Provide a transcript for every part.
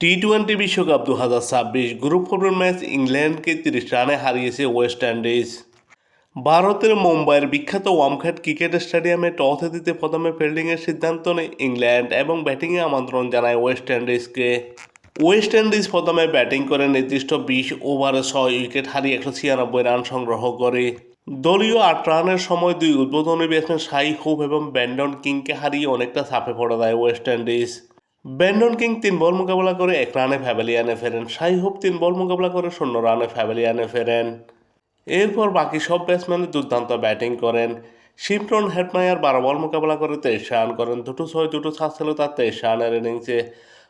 T twenty বিশ্বকাপ দু হাজার ছাব্বিশ গ্রুপ পর্বের ম্যাচ ইংল্যান্ডকে তিরিশ রানে হারিয়েছে ওয়েস্ট ইন্ডিজ ভারতের মুম্বাইয়ের বিখ্যাত ওয়ামখ্যাট ক্রিকেট স্টেডিয়ামে টস দিতে প্রথমে ফিল্ডিংয়ের সিদ্ধান্ত নেয় ইংল্যান্ড এবং ব্যাটিংয়ে আমন্ত্রণ জানায় ওয়েস্ট ইন্ডিজকে ওয়েস্ট ইন্ডিজ প্রথমে ব্যাটিং করে নির্দিষ্ট বিশ ওভারে ছয় উইকেট হারিয়ে একশো ছিয়ানব্বই রান সংগ্রহ করে। দলীয় আট রানের সময় দুই উদ্বোধনী ব্যাটসম্যান শাই হোপ এবং ব্যান্ডন কিংকে হারিয়ে অনেকটা চাপে পড়ে দেয় ওয়েস্ট ইন্ডিজ ব্যান্ডন কিং তিন বল মোকাবেলা করে, এক রানে ফ্যাভেলিয়ানে ফেরেন। সাই হোপ তিন বল মোকাবেলা করে, শূন্য রানে ফ্যাভেলিয়ানে ফেরেন। এরপর বাকি সব ব্যাটসম্যান দুর্দান্ত ব্যাটিং করেন। শিমটন হেডমায়ার বারো বল মোকাবেলা করে তেইশ রান করেন। দুটো ছয়, দুটো ছাড় ছিল তার তেইশ রানের ইনিংসে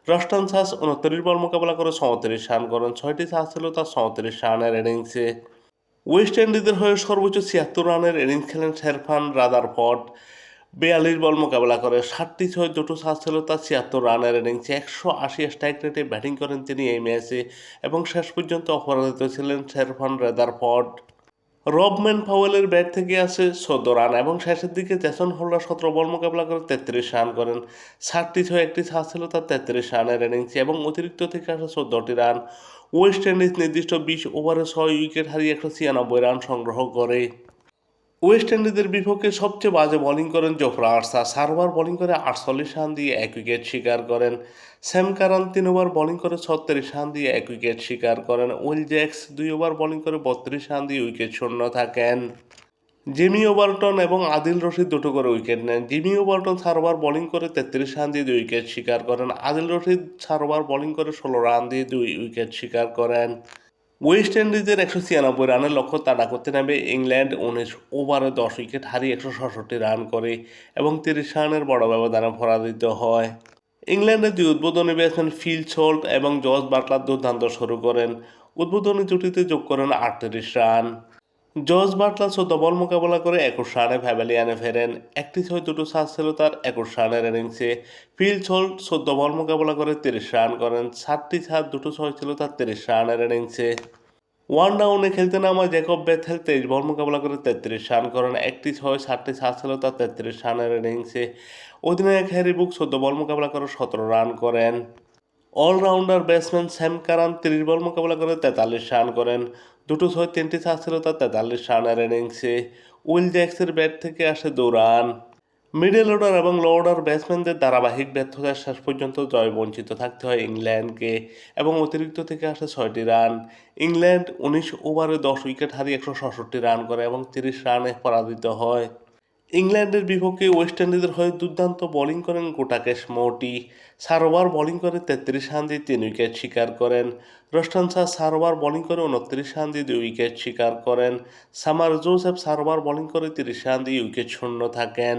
রস্টান সাস উনত্রিশ বল মোকাবেলা করে চৌত্রিশ রান করেন। ছয়টি ছাড় ছিল তার চৌত্রিশ রানের ইনিংসে ওয়েস্ট ইন্ডিজের হয়ে সর্বোচ্চ ছিয়াত্তর রানের ইনিংস খেলেন শেরফান রাদারফোর্ড। বিয়াল্লিশ বল মোকাবেলা করে ষাটটি ছয়, দুটো ছাড় ছিল, তার ছিয়াত্তর রানের ইনিংসে একশো আশি স্ট্রাইক রেটে ব্যাটিং করেন তিনি এই ম্যাচে এবং শেষ পর্যন্ত অপরাজিত ছিলেন শেরফান রেদারফোর্ড। রবম্যান পাওয়েলের ব্যাট থেকে আসে চোদ্দ রান এবং শেষের দিকে জ্যাসন হোল্ডার সতেরো বল মোকাবেলা করে তেত্রিশ রান করেন। ষাটটি ছয়, একটি ছাড় ছিল, তার তেত্রিশ রানের ইনিংসে এবং অতিরিক্ত থেকে আসে চোদ্দটি রান। ওয়েস্ট ইন্ডিজ নির্দিষ্ট বিশ ওভারে ছয় উইকেট হারিয়ে একশো ছিয়ানব্বই রান সংগ্রহ করে। ওয়েস্ট ইন্ডিজের বিপক্ষে সবচেয়ে বাজে বোলিং করেন জোফরা আর্সা সারবার বোলিং করে আটচল্লিশ রান দিয়ে এক উইকেট শিকার করেন। স্যাম কারান তিন ওভার বোলিং করে ছত্রিশ রান দিয়ে এক উইকেট শিকার করেন। উইল জ্যাক্স দুই ওভার বোলিং করে বত্রিশ রান দিয়ে উইকেট শূন্য থাকেন। জিমি ওভারটন এবং আদিল রশিদ দুটো করে উইকেট নেন। জিমি ওভারটন চার ওভার বোলিং করে তেত্রিশ রান দিয়ে দুই উইকেট শিকার করেন। আদিল রশিদ চার ওভার বোলিং করে ষোলো রান দিয়ে দুই উইকেট শিকার করেন। ওয়েস্ট ইন্ডিজের একশো ছিয়ানব্বই রানের লক্ষ্য তাড়া করতে নামে ইংল্যান্ড উনিশ ওভারে দশ উইকেট হারিয়ে একশো ষষট্টি রান করে এবং তিরিশ রানের বড় ব্যবধানে পরাজিত হয়। ইংল্যান্ডের দুই উদ্বোধনী ব্যাটসম্যান ফিল সোল্ট এবং জর্জ বাটলার দুর্দান্ত শুরু করেন। উদ্বোধনী জুটিতে যোগ করেন আটত্রিশ রান। জর্জ বাটলার চোদ্দ বল মোকাবেলা করে একুশ রানে ফ্যামিলিয়ানে ফেরেন। একটি ছয় দুটো সাজ ছিল তার একুশ রানের ইনিংসে। ফিল সোল্ট চোদ্দ বল মোকাবেলা করে তিরিশ রান করেন। সাতটি ছাদ দুটো ছয় ছিল তার তিরিশ রানের ইনিংসে। ওয়ান ডাউনে খেলতে নামা জ্যাকব বেথেল, তেইশ বল মোকাবেলা করে তেত্রিশ রান করেন। একটি ছয়, সাতটি ছাদ ছিল তার তেত্রিশ রানের ইনিংসে। অধিনায়ক হ্যারি বুক চোদ্দ বল মোকাবেলা করে সতেরো রান করেন। অলরাউন্ডার ব্যাটসম্যান স্যাম কারান তিরিশ বল মোকাবেলা করে তেতাল্লিশ রান করেন। দুটো ছয়, তিনটি ছাড় ছিল তার তেতাল্লিশ রানের ইনিংসে উইল জ্যাক্সের ব্যাট থেকে আসে দু রান মিডল অর্ডার এবং লো অর্ডার ব্যাটসম্যানদের ধারাবাহিক ব্যর্থতার শেষ পর্যন্ত জয় বঞ্চিত থাকতে হয় ইংল্যান্ডকে এবং অতিরিক্ত থেকে আসে ছয়টি রান। ইংল্যান্ড উনিশ ওভারে দশ উইকেট হারিয়ে একশো ষষট্টি রান করে এবং তিরিশ রানে পরাজিত হয়। ইংল্যান্ডের বিপক্ষে ওয়েস্ট ইন্ডিজের হয়ে দুর্দান্ত বোলিং করেন গোটাকেশ মৌটি। চার ওভার বোলিং করে তেত্রিশ রান দিয়ে তিন উইকেট শিকার করেন। রোস্টান শাহ চার ওভার বোলিং করে উনত্রিশ রান দিয়ে দুই উইকেট শিকার করেন। সামার জোসেফ চার ওভার বোলিং করে তিরিশ রান দিয়ে উইকেট শূন্য থাকেন।